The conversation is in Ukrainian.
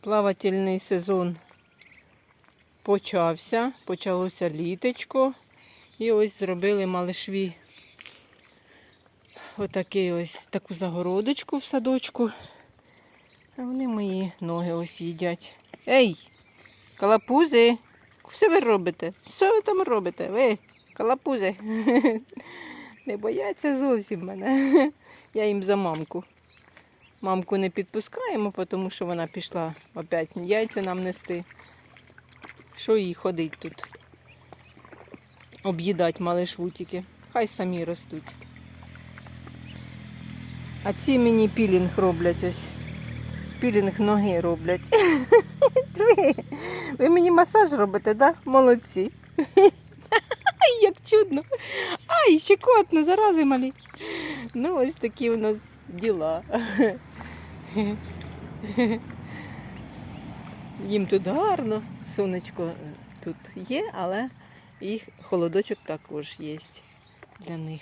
Плавательний сезон почався, почалося літочко. І ось зробили малишві отакий ось таку загородочку в садочку. А вони мої ноги ось їдять. Ей, калапузи! Що ви робите? Що ви там робите? Ви, калапузи? Не бояться зовсім мене. Я їм за мамку. Мамку не підпускаємо, тому що вона пішла опять яйця нам нести. Що їй ходить тут? Об'їдать малишвутики. Хай самі ростуть. А ці мені пілінг роблять ось. Пілінг ноги роблять. Ви, мені масаж робите, да? Молодці. Як чудно. Ай, щекотно, зарази малі. Ну, ось такі у нас діла. Їм тут гарно, сонечко тут є, але і холодочок також є для них.